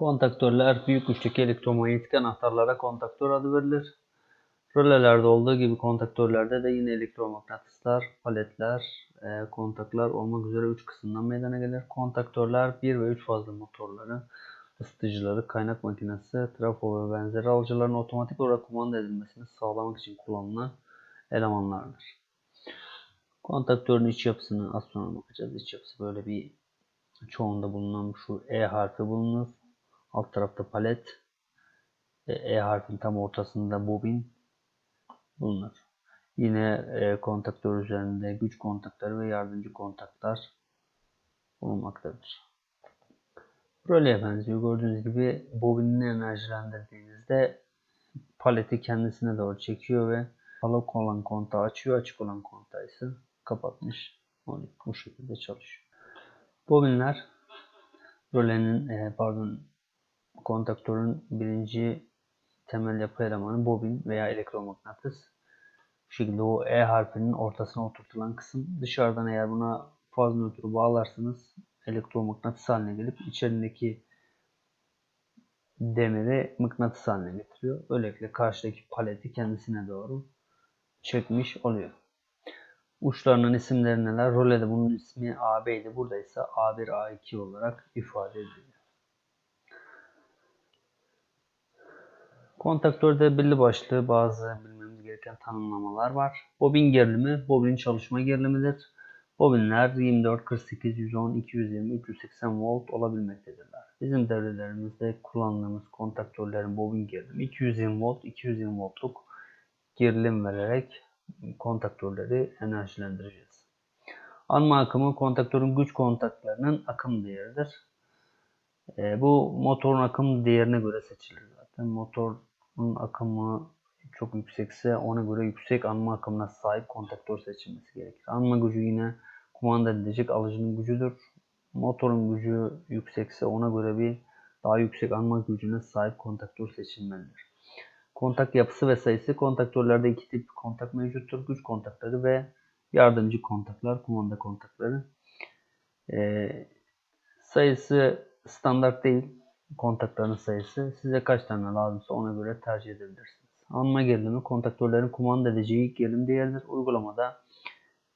Kontaktörler büyük güçteki elektromanyetik anahtarlara kontaktör adı verilir. Rölelerde olduğu gibi kontaktörlerde de yine elektromıknatıslar, paletler, e, kontaklar olmak üzere 3 kısımdan meydana gelir. Kontaktörler 1 ve 3 fazla motorları, ısıtıcıları, kaynak makinesi, trafo ve benzeri alıcıların otomatik olarak kumanda edilmesini sağlamak için kullanılan elemanlardır. Kontaktörün iç yapısını az sonra bakacağız. İç yapısı böyle bir çoğunda bulunan şu E harfi bulunur. Alt tarafta palet. E, E harfin tam ortasında bobin bulunur. Yine e, kontaktör üzerinde güç kontakları ve yardımcı kontaklar bulunmaktadır. Röleye benziyor. Gördüğünüz gibi bobinini enerjilendirdiğinizde paleti kendisine doğru çekiyor ve kapalı olan kontağı açıyor. Açık olan kontağı ise kapatmış. Bu şekilde çalışıyor. Bobinler rölenin e, pardon kontaktörün birinci temel yapı elemanı bobin veya elektromıknatıs. Bu şekilde o E harfinin ortasına oturtulan kısım. Dışarıdan eğer buna faz nötrü bağlarsanız elektromıknatıs haline gelip içerindeki demiri mıknatıs haline getiriyor. Böylelikle karşıdaki paleti kendisine doğru çekmiş oluyor. Uçlarının isimleri neler? Rolede bunun ismi AB'ydi. Burada ise A1, A2 olarak ifade ediliyor. Kontaktörde belli başlı bazı bilmemiz gereken tanımlamalar var. Bobin gerilimi, bobin çalışma gerilimidir. Bobinler 24, 48, 110, 220, 380 volt olabilmektedirler. Bizim devrelerimizde kullandığımız kontaktörlerin bobin gerilimi 220 volt, 220 voltluk gerilim vererek kontaktörleri enerjilendireceğiz. Anma akımı kontaktörün güç kontaklarının akım değeridir. E, bu motorun akım değerine göre seçilir zaten. Motorun akımı çok yüksekse ona göre yüksek anma akımına sahip kontaktör seçilmesi gerekir. Anma gücü yine kumanda edilecek alıcının gücüdür. Motorun gücü yüksekse ona göre bir daha yüksek anma gücüne sahip kontaktör seçilmelidir. Kontak yapısı ve sayısı kontaktörlerde iki tip kontak mevcuttur. Güç kontakları ve yardımcı kontaklar, kumanda kontakları. Ee, sayısı standart değil kontakların sayısı. Size kaç tane lazımsa ona göre tercih edebilirsiniz. Anma gerilimi kontaktörlerin kumanda edeceği gerilim değeridir. Uygulamada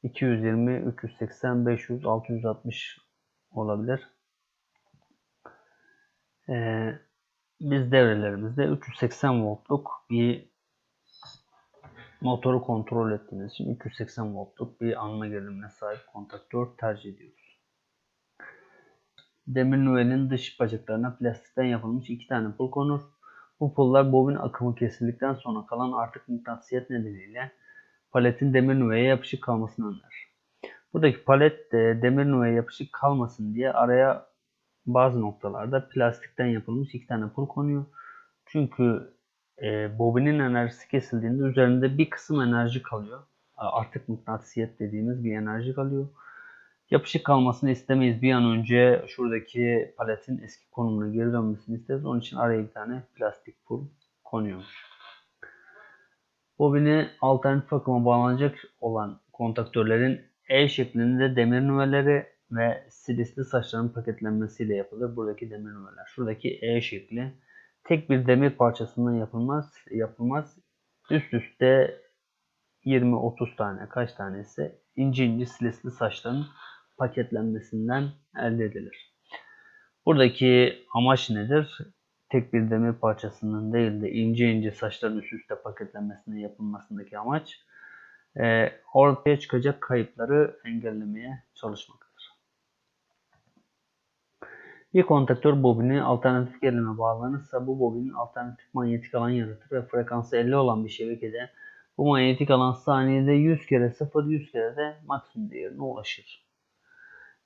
220, 380, 500, 660 olabilir. Ee, biz devrelerimizde 380 voltluk bir motoru kontrol ettiğimiz için 380 voltluk bir anma gerilimine sahip kontaktör tercih ediyoruz. Demir nüvenin dış bacaklarına plastikten yapılmış iki tane pul konur. Bu pullar bobin akımı kesildikten sonra kalan artık mıknatısiyet nedeniyle paletin demir nüveye yapışık kalmasını önler. Buradaki palet de demir nüveye yapışık kalmasın diye araya bazı noktalarda plastikten yapılmış iki tane pul konuyor. Çünkü e, bobinin enerjisi kesildiğinde üzerinde bir kısım enerji kalıyor. Artık mıknatısiyet dediğimiz bir enerji kalıyor. Yapışık kalmasını istemeyiz. Bir an önce şuradaki paletin eski konumuna geri dönmesini isteriz. Onun için araya bir tane plastik pul konuyormuş. Bobini alternatif akıma bağlanacak olan kontaktörlerin E şeklinde demir nüveleri ve silisli saçların paketlenmesiyle yapılır. Buradaki demir nüveler. Şuradaki E şekli tek bir demir parçasından yapılmaz. yapılmaz. Üst üste 20-30 tane kaç tanesi ince ince silisli saçların paketlenmesinden elde edilir. Buradaki amaç nedir? Tek bir demir parçasının değil de ince ince saçların üst üste paketlenmesinin yapılmasındaki amaç e, ortaya çıkacak kayıpları engellemeye çalışmaktır. Bir kontaktör bobini alternatif gerilime bağlanırsa bu bobinin alternatif manyetik alan yaratır ve frekansı 50 olan bir şebekede bu manyetik alan saniyede 100 kere 0 100 kere de maksimum değerine ulaşır.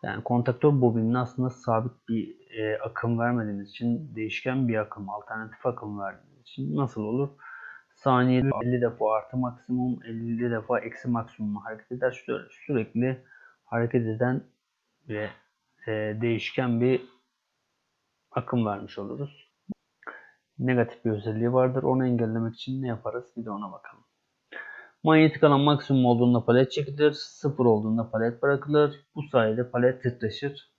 Yani kontaktör bobinine aslında sabit bir e, akım vermediğimiz için değişken bir akım, alternatif akım verdiğimiz için nasıl olur? Saniyede 50 defa artı maksimum, 50 defa eksi maksimum hareket eder. Sü sürekli hareket eden ve e, değişken bir akım vermiş oluruz. Negatif bir özelliği vardır. Onu engellemek için ne yaparız? Bir de ona bakalım. Manyetik alan maksimum olduğunda palet çekilir, sıfır olduğunda palet bırakılır. Bu sayede palet titreşir.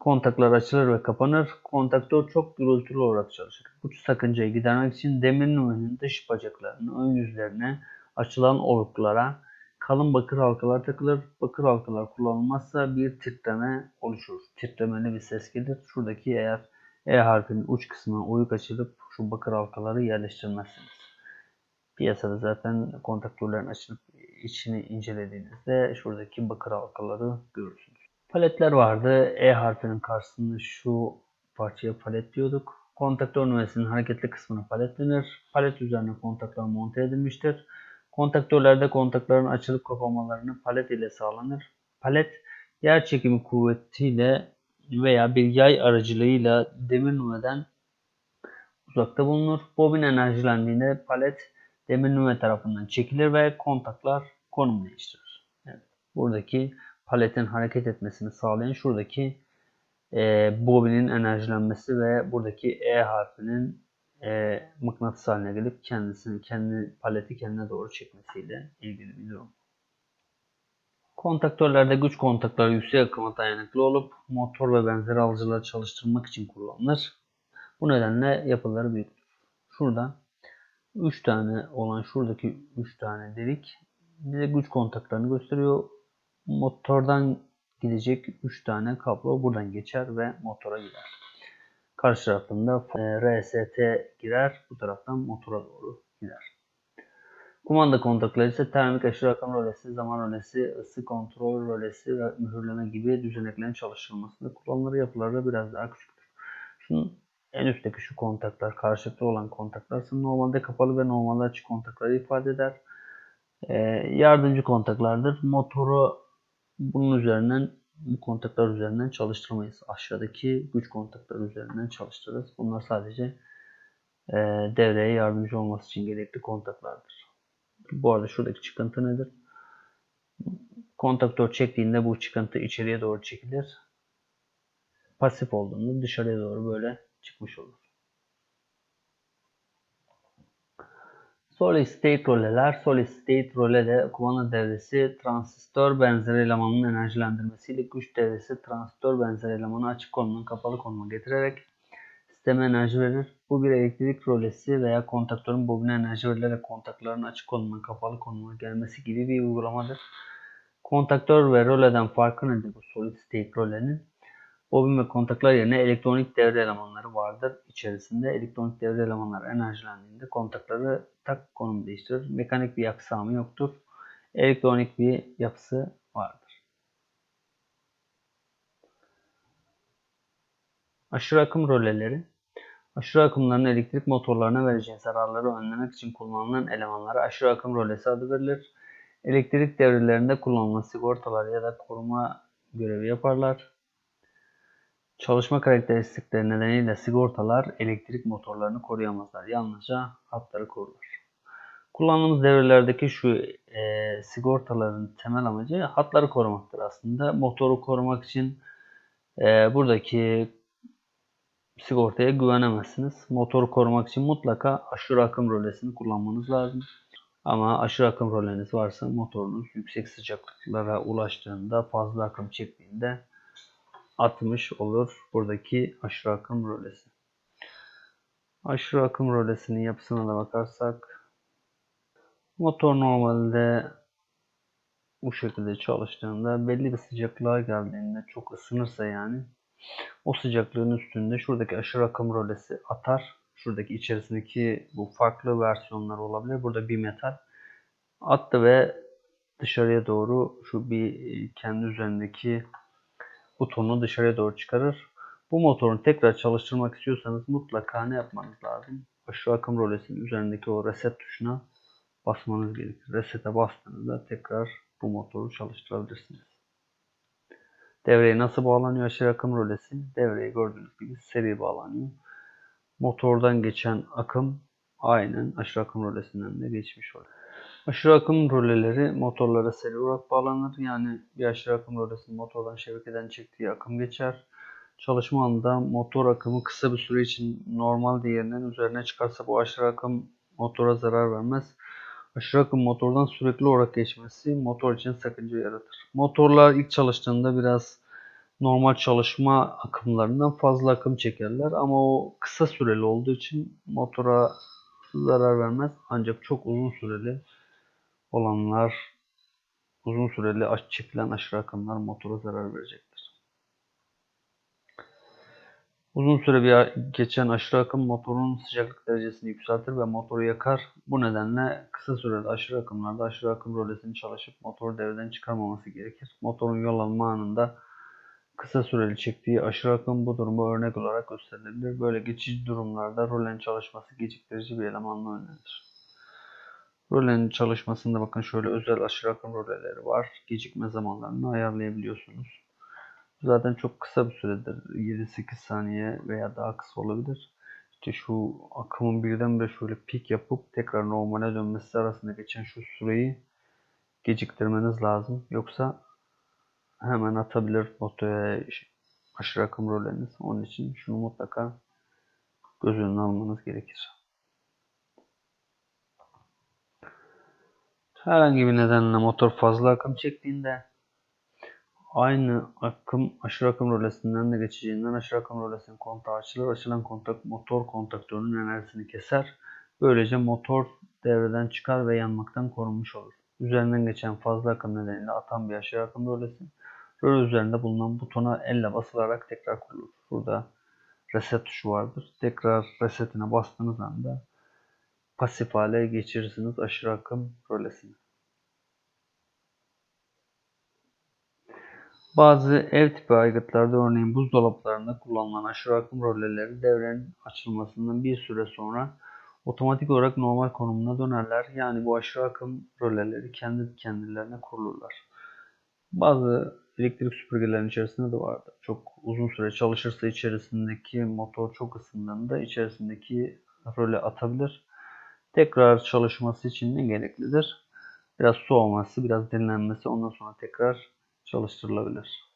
Kontaklar açılır ve kapanır. Kontaktör çok gürültülü olarak çalışır. Bu sakıncayı gidermek için demir nüvenin dış bacaklarının ön yüzlerine açılan oluklara kalın bakır halkalar takılır. Bakır halkalar kullanılmazsa bir titreme oluşur. Titremeli bir ses gelir. Şuradaki eğer E harfinin uç kısmına oyuk açılıp şu bakır halkaları yerleştirmezsiniz. Piyasada zaten kontaktörlerin açılıp içini incelediğinizde şuradaki bakır halkaları görürsünüz. Paletler vardı. E harfinin karşısında şu parçaya palet diyorduk. Kontaktör nüvesinin hareketli kısmına palet denir. Palet üzerine kontaklar monte edilmiştir. Kontaktörlerde kontakların açılıp kapanmalarını palet ile sağlanır. Palet yer çekimi kuvvetiyle veya bir yay aracılığıyla demir nüveden uzakta bulunur. Bobin enerjilendiğinde palet demir nüve tarafından çekilir ve kontaklar konum değiştirir. Evet. Buradaki paletin hareket etmesini sağlayan şuradaki e, bobinin enerjilenmesi ve buradaki E harfinin e, mıknatıs haline gelip kendisini kendi paleti kendine doğru çekmesiyle ilgili bir durum. Kontaktörlerde güç kontakları yüksek akıma dayanıklı olup motor ve benzeri alıcıları çalıştırmak için kullanılır. Bu nedenle yapıları büyüktür. Şurada 3 tane olan şuradaki 3 tane delik bize güç kontaklarını gösteriyor. Motordan gidecek 3 tane kablo buradan geçer ve motora gider. Karşı tarafında e, RST girer. Bu taraftan motora doğru gider. Kumanda kontakları ise termik aşırı akım rölesi, zaman rölesi, ısı kontrol rölesi ve mühürleme gibi düzeneklerin çalıştırılmasında kullanılır. Yapıları biraz daha küçüktür. Şunun en üstteki şu kontaklar, karşılıklı olan kontaklar normalde kapalı ve normalde açık kontakları ifade eder. E, yardımcı kontaklardır. Motoru bunun üzerinden bu kontaklar üzerinden çalıştırmayız. Aşağıdaki güç kontakları üzerinden çalıştırırız. Bunlar sadece e, devreye yardımcı olması için gerekli kontaklardır. Bu arada şuradaki çıkıntı nedir? Kontaktör çektiğinde bu çıkıntı içeriye doğru çekilir. Pasif olduğunda dışarıya doğru böyle çıkmış olur. Solid state roleler, solid state role de kumanda devresi transistör benzeri elemanın enerjilendirmesiyle güç devresi transistör benzeri elemanı açık konumdan kapalı konuma getirerek sisteme enerji verir. Bu bir elektrik rolesi veya kontaktörün bobine enerji verilerek kontakların açık konumdan kapalı konuma gelmesi gibi bir uygulamadır. Kontaktör ve roleden farkı nedir bu solid state rolenin? Bobin ve kontaklar yerine elektronik devre elemanları vardır. İçerisinde elektronik devre elemanları enerjilendiğinde kontakları tak konum değiştirir. Mekanik bir aksamı yoktur. Elektronik bir yapısı vardır. Aşırı akım röleleri Aşırı akımların elektrik motorlarına vereceği zararları önlemek için kullanılan elemanlara aşırı akım rölesi adı verilir. Elektrik devrelerinde kullanılan sigortalar ya da koruma görevi yaparlar. Çalışma karakteristikleri nedeniyle sigortalar elektrik motorlarını koruyamazlar. Yalnızca hatları korurlar. Kullandığımız devrelerdeki şu e, sigortaların temel amacı hatları korumaktır aslında. Motoru korumak için e, buradaki sigortaya güvenemezsiniz. Motoru korumak için mutlaka aşırı akım rölesini kullanmanız lazım. Ama aşırı akım röleniz varsa motorunuz yüksek sıcaklıklara ulaştığında fazla akım çektiğinde atmış olur buradaki aşırı akım rölesi. Aşırı akım rölesinin yapısına da bakarsak motor normalde bu şekilde çalıştığında belli bir sıcaklığa geldiğinde çok ısınırsa yani o sıcaklığın üstünde şuradaki aşırı akım rölesi atar. Şuradaki içerisindeki bu farklı versiyonlar olabilir. Burada bir metal attı ve dışarıya doğru şu bir kendi üzerindeki butonu dışarıya doğru çıkarır. Bu motoru tekrar çalıştırmak istiyorsanız mutlaka ne yapmanız lazım? Aşağı akım rolesinin üzerindeki o reset tuşuna basmanız gerekir. Reset'e bastığınızda tekrar bu motoru çalıştırabilirsiniz. Devreye nasıl bağlanıyor aşağı akım rolesi? Devreye gördüğünüz gibi seri bağlanıyor. Motordan geçen akım aynen aşağı akım rolesinden de geçmiş oluyor. Aşırı akım röleleri motorlara seri olarak bağlanır. Yani bir aşırı akım rölesinin motordan şebekeden çektiği akım geçer. Çalışma anında motor akımı kısa bir süre için normal değerinin üzerine çıkarsa bu aşırı akım motora zarar vermez. Aşırı akım motordan sürekli olarak geçmesi motor için sakınca yaratır. Motorlar ilk çalıştığında biraz normal çalışma akımlarından fazla akım çekerler ama o kısa süreli olduğu için motora zarar vermez ancak çok uzun süreli olanlar uzun süreli aç çekilen aşırı akımlar motora zarar verecektir. Uzun süre bir geçen aşırı akım motorun sıcaklık derecesini yükseltir ve motoru yakar. Bu nedenle kısa süreli aşırı akımlarda aşırı akım rölesini çalışıp motoru devreden çıkarmaması gerekir. Motorun yol alma anında kısa süreli çektiği aşırı akım bu durumu örnek olarak gösterilebilir. Böyle geçici durumlarda rölenin çalışması geciktirici bir elemanla önlenir. Rölenin çalışmasında bakın şöyle özel aşırı akım röleleri var. Gecikme zamanlarını ayarlayabiliyorsunuz. Zaten çok kısa bir süredir. 7-8 saniye veya daha kısa olabilir. İşte şu akımın birdenbire şöyle pik yapıp tekrar normale dönmesi arasında geçen şu süreyi geciktirmeniz lazım. Yoksa hemen atabilir motoya aşırı akım rolleriniz. Onun için şunu mutlaka göz önüne almanız gerekir. Herhangi bir nedenle motor fazla akım çektiğinde aynı akım aşırı akım rolesinden de geçeceğinden aşırı akım rolesinin kontağı açılır. Açılan kontak motor kontaktörünün enerjisini keser. Böylece motor devreden çıkar ve yanmaktan korunmuş olur. Üzerinden geçen fazla akım nedeniyle atan bir aşırı akım rolesi röle üzerinde bulunan butona elle basılarak tekrar kurulur. Burada reset tuşu vardır. Tekrar resetine bastığınız anda pasif hale geçirirsiniz aşırı akım rölesini. Bazı ev tipi aygıtlarda örneğin buzdolaplarında kullanılan aşırı akım röleleri devrenin açılmasından bir süre sonra otomatik olarak normal konumuna dönerler. Yani bu aşırı akım röleleri kendi kendilerine kurulurlar. Bazı elektrik süpürgelerin içerisinde de vardır. Çok uzun süre çalışırsa içerisindeki motor çok ısındığında içerisindeki röle atabilir. Tekrar çalışması için ne gereklidir? Biraz soğuması, biraz dinlenmesi ondan sonra tekrar çalıştırılabilir.